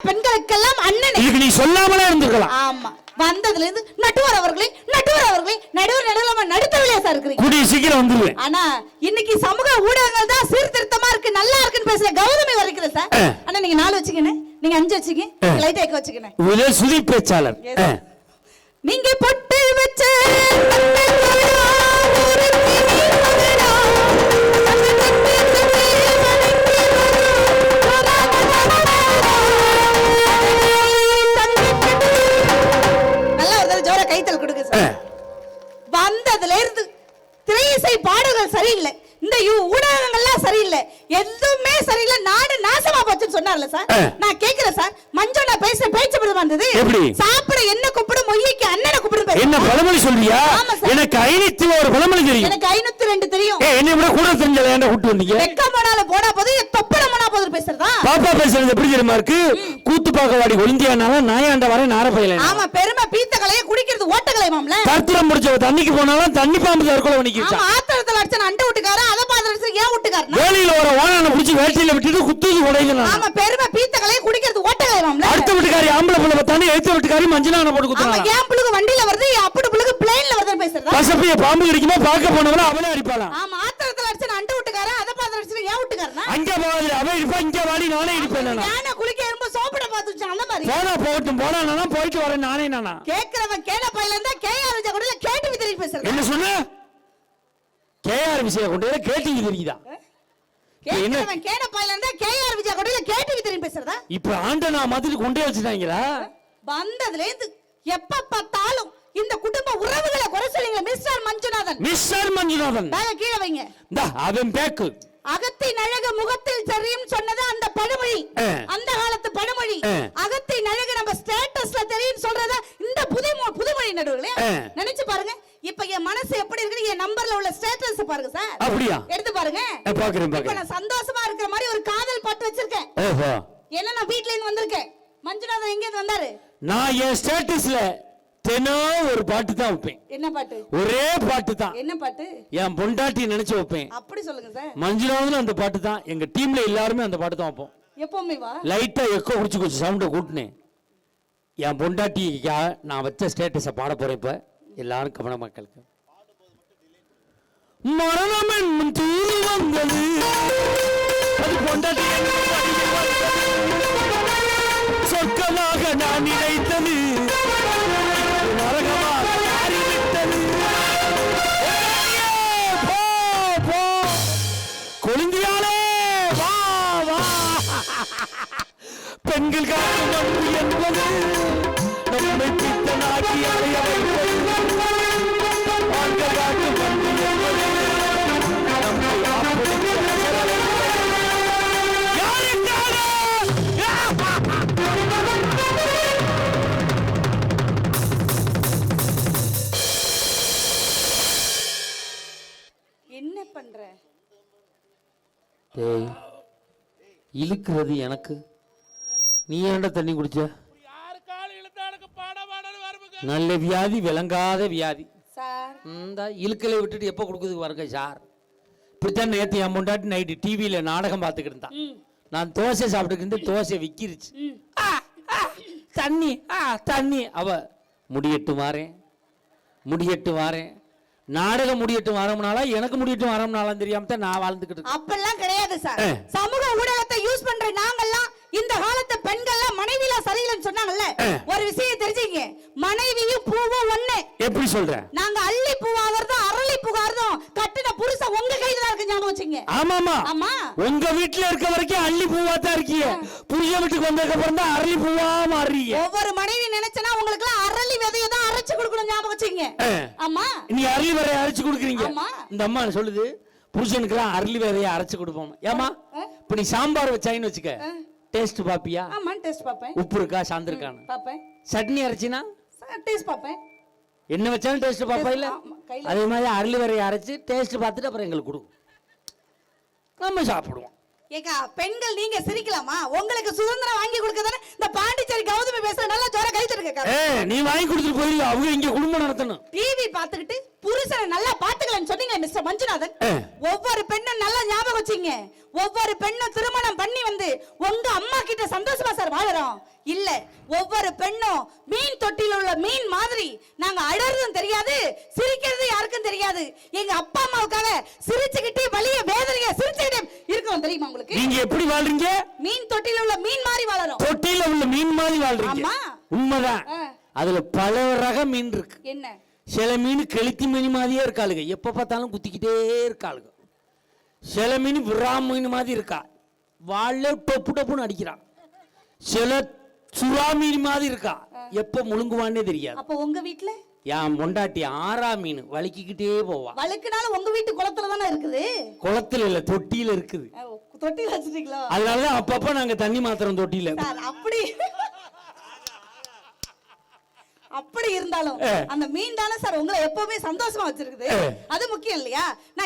பெண்களுக்கெல்லாம் அண்ணன். இதுக்கு நீ சொல்லாமலே இருந்திருக்கலாம். ஆமா. வந்ததுல இருந்து நடுவர் அவர்களே நடுவர் அவர்களே நடுவர் நடுவில் நடுத்தவிலையா சார் இருக்கிறீங்க. கூடிய சீக்கிரம் வந்துருவேன். ஆனா இன்னைக்கு சமூக ஊடகங்கள் தான் சீர்திருத்தமா இருக்கு நல்லா இருக்குன்னு பேசுற கௌதமி வரைக்கிறேன் சார். ஆ. அண்ணா நீங்க நாலு வச்சுக்கணே நீங்க அஞ்சு வச்சுக்க. லைட் ஏக்க வச்சுக்கணே இவரே சுதி பேச்சாளர். நீங்க பொட்டு வச்ச கைத்தல் கொடுங்க. சார் வந்ததுல இருந்து திரையிசை பாடல்கள் சரியில்லை இந்த ஊடகங்கள்லாம் சரியில்லை. எதுவுமே சரியில்லை. நாடு நாசமா போச்சுன்னு சொன்னார்ல சார். நான் கேக்குறேன் சார். மஞ்சு நான் பேசுற பேச்சு விதமா இருந்தது எப்படி? சாப்பிட என்ன கூப்பிடு மொய்யக்கு அண்ணனை கூப்பிடு என்ன பழமொழி சொல்றியா. எனக்கு ஐநூத்தி ஒரு பழமொழி தெரியும். எனக்கு ஐநூத்தி ரெண்டு தெரியும். என்னை விட கூட தெரிஞ்சல ஏன்டா கூட்டு வந்தீங்க? வெக்க போனால போனா போது தொப்பட போனா போது பேசுறதா? பாப்பா பேசுறது எப்படி தெரியுமா இருக்கு? கூத்து பார்க்க வாடி ஒளிந்தியானாலும் நாயாண்ட வர நார பையல ஆமா பெருமை பீத்த கலைய குடிக்கிறது ஓட்ட கலைமாம்ல கருத்துல முடிச்ச தண்ணிக்கு போனாலும் தண்ணி பாம்பு தற்கொலை பண்ணிக்க அடிச்ச அண்டை விட்டுக்காரு அதை பாத்திரம் அடிச்சு ஏன் விட்டுக்காருனா வேலையில ஒரு வாழனை பிடிச்சி வேட்டையில விட்டுட்டு குத்துது உடையுது நான். ஆமா பெருமை பீத்த கலைய குடிக்கிறது ஓட்ட கலைமாம்ல அடுத்த வீட்டுக்காரி ஆம்பளை பிள்ளை பார்த்தானே எழுத்த வீட்டுக்காரி மஞ்சளான போட்டு ஆமா குத்துறாங்க ஏன் புழுகு வண்டியில வருது அப்படி புழுகு பிளேன்ல வருதுன்னு பேசுறதா? பசப்பிய பாம்பு கடிக்குமா பார்க்க போனவள அவளே அடிப்பாளாம் ஆமா ஆத்திரத்துல அடிச்ச அண்டை விட்டுக்காரு அதை பாத்திரம் அடிச்சு ஏன் விட்டுக்காருனா அங்க போகாது அவ இருப்பா இங்க வாடி நானே இருப்பேன் நானா? குளிக்க எறும்பு சோப்பிட பாத்துச்சு அந்த மாதிரி. போனா போகட்டும் போனா நானா போயிட்டு வரேன் நானே நானா? கேக்குறவன் கேன பையில இருந்தா கூட கேட்டு விதிரி பேசுறது? என்ன சொன்ன? கேஆர் விஷயம் கொண்டு வர கேட்டீங்க தெரியுதா? கேக்குறவன் கேன பையில இருந்தா கேஆர் விஜய் கூட கேட்டு விதிரி பேசுறதா? இப்ப ஆண்டனா மாதிரி கொண்டே வச்சுட்டாங்களா? வந்ததுல இருந்து எப்ப பார்த்தாலும் இந்த குடும்ப உறவுகளை குறை சொல்லுங்க மிஸ்டர் மஞ்சுநாதன். மிஸ்டர் மஞ்சுநாதன். பேக கீழே வைங்க. இந்தா, அவன் பேக்கு. அகத்தின் அழகு முகத்தில் தெரியும் சொன்னது அந்த பழமொழி. அந்த காலத்து பழமொழி. அகத்தின் அழகு நம்ம ஸ்டேட்டஸ்ல தெரியும் சொல்றத இந்த புது புதுமொழி நடுவுல. நினைச்சு பாருங்க. இப்ப என் மனசு எப்படி இருக்குன்னு என் நம்பர்ல உள்ள ஸ்டேட்டஸ் பாருங்க சார் அப்படியா? எடுத்து பாருங்க. பாக்குறேன் இப்ப நான் சந்தோஷமா இருக்கிற மாதிரி ஒரு காதல் பாட்டு வச்சிருக்கேன். ஓஹோ. ஏன்னா நான் வீட்ல இருந்து வந்திருக்கேன். மஞ்சுநாதன் எங்க இருந்து வந்தாரு? நான் என் ஸ்டேட்டஸ்ல தினம் ஒரு பாட்டு தான் வைப்பேன். என்ன பாட்டு? ஒரே பாட்டு தான். என்ன பாட்டு? என் பொண்டாட்டி நினைச்சு வைப்பேன். அப்படி சொல்லுங்க சார் மஞ்சுநாதன் அந்த பாட்டு தான். எங்க டீம்ல எல்லாருமே அந்த பாட்டு தான் வைப்போம். எப்பவுமே வா. லைட்டா எக்கோ குடிச்சு கொஞ்சம் சவுண்டை கூட்டினேன். என் பொண்டாட்டிக்கா நான் வச்ச ஸ்டேட்டஸை பாட போறேன் இப்ப. எல்லாரும் கவன மக்களுக்கு மரணம் என்னும் தூது வந்தது. அது பொண்டாட்டி சொர்க்கமாக நான் நினைத்தது. நரகமாக அறிவித்தது. கொழுந்தியாலே வா வா. பெண்கள் காக்கும் அன்பு என்பது. நம்மை பித்தனாக்கி என்ன பண்ற? இழுக்கிறது எனக்கு. நீ ஏன்டா தண்ணி குடிச்ச? நல்ல வியாதி விளங்காத வியாதி. சார். இந்த இழுக்கலை விட்டுட்டு எப்போ கொடுக்குது பாருங்க சார். இப்படித்தான் நேற்று என் முண்டாட்டி நைட்டு டிவியில் நாடகம் பார்த்துக்கிட்டு இருந்தான் நான் தோசை சாப்பிட்டுக்கிட்டு தோசை விக்கிருச்சு. தண்ணி ஆ தண்ணி. அவ முடியட்டு வாரேன் முடியட்டு வாரேன். நாடகம் முடியட்டு வரம்னாலா எனக்கு முடியட்டு வரம்னாலாம் தெரியாம தான் நான் வாழ்ந்துக்கிட்டு. அப்பெல்லாம் கிடையாது சார். சமூக ஊடகத்தை யூஸ் பண்ற நாங்கெல்லாம் இந்த காலத்து பெண்கள்லாம் மனைவில சரியில்லைன்னு சொன்னாங்கல்ல. ஒரு விஷயம் தெரிஞ்சுங்க மனைவியும் பூவும் ஒண்ணு. எப்படி சொல்ற? நாங்க அள்ளி பூவாகிறதும் அரளி பூவாகிறதும் கட்டின புருஷன் உங்க கையில தான் இருக்கு ஞாபகம் வச்சுங்க. ஆமாமா ஆமா. உங்க வீட்டுல இருக்க வரைக்கும் அள்ளி பூவா தான் இருக்கீங்க புரிய வீட்டுக்கு வந்ததுக்கு அப்புறம் தான் அரளி பூவா மாறுறீங்க. ஒவ்வொரு மனைவி நினைச்சனா உங்களுக்கு எல்லாம் அரளி விதையை தான் அரைச்சு கொடுக்கணும் ஞாபகம் வச்சுங்க. ஆமா. நீ அரளி வேறைய அரைச்சு கொடுக்குறீங்க. ஆமா. இந்த அம்மா சொல்லுது? புருஷனுக்குலாம் அரளி வேறைய அரைச்சு கொடுப்போம். ஏமா. இப்ப நீ சாம்பார் வச்சாயின்னு வச்சுக்க. டேஸ்ட் பாப்பியா? ஆமா டேஸ்ட் பாப்பேன். உப்பு இருக்கா சாந்திருக்கான்னு? பாப்பேன். சட்னி அரைச்சினா? டேஸ்ட் பாப்பேன். என்ன வச்சாலும் டேஸ்ட் பாப்பா இல்ல. அதே மாதிரி அரளி வேறைய அரைச்சு டேஸ்ட் பார்த்துட்டு அப்புறம் எங்களுக்கு கொடு. நம்ம சாப்பிடுவோம். ஏக்கா பெண்கள் நீங்க சிரிக்கலாமா? உங்களுக்கு சுதந்திரம் வாங்கி கொடுக்கதானே இந்த பாண்டிச்சேரி கௌதமி பேசுற நல்லா ஜோர கை தருக்கா ஏ நீ வாங்கி கொடுத்துட்டு போயிருக்க அவங்க இங்க குடும்பம் நடத்தணும். டிவி பாத்துக்கிட்டு புருஷனை நல்லா மிஸ்டர் மஞ்சுநாதன். ஒவ்வொரு பெண்ணும் நல்லா ஞாபகம் வச்சுங்க. ஒவ்வொரு பெண்ணும் திருமணம் பண்ணி வந்து உங்க அம்மா கிட்ட சந்தோஷமா சார் வாழறோம்? இல்ல ஒவ்வொரு பெண்ணும் மீன் தொட்டில உள்ள மீன் மாதிரி நாங்க அழறதும் தெரியாது சிரிக்கிறது யாருக்கும் தெரியாது. எங்க அப்பா அம்மாவுக்காக சிரிச்சுக்கிட்டு வலிய வேதனைய சிரிச்சுக்கிட்டு இருக்கோம் தெரியுமா உங்களுக்கு? நீங்க எப்படி வாழ்றீங்க? மீன் தொட்டில உள்ள மீன் மாதிரி வாழறோம். தொட்டில உள்ள மீன் மாதிரி வாழ்றீங்க. ஆமா. உண்மைதான். அதுல பல ரக மீன் இருக்கு. என்ன? சில மீன் கெளுத்தி மீன் மாதிரியே இருக்காளுங்க. எப்ப பார்த்தாலும் குத்திக்கிட்டே இருக்காளுங்க. சில மீன் விரா மீன் மாதிரி இருக்கா. வாழ டொப்பு டொப்புன்னு அடிக்கிறான். சில சுறா மீன் மாதிரி இருக்கா. எப்ப முழுங்குவான்னே தெரியாது. அப்ப உங்க வீட்ல? என் பொண்டாட்டி ஆறா மீன் வலிக்கிக்கிட்டே போவா. வழுக்குனாலும் உங்க வீட்டு குளத்துல தானே இருக்குது? குளத்துல இல்ல தொட்டியில இருக்குது. அஹ், தொட்டில வச்சிட்டீங்களா? அதனாலதான் அப்பப்ப நாங்க தண்ணி மாத்திரம் தொட்டியில. அப்படி. அப்படி இருந்தாலும். அந்த மீன் தானே சார் உங்களை எப்பவுமே சந்தோஷமா வச்சிருக்குது. அது முக்கியம் இல்லையா நான்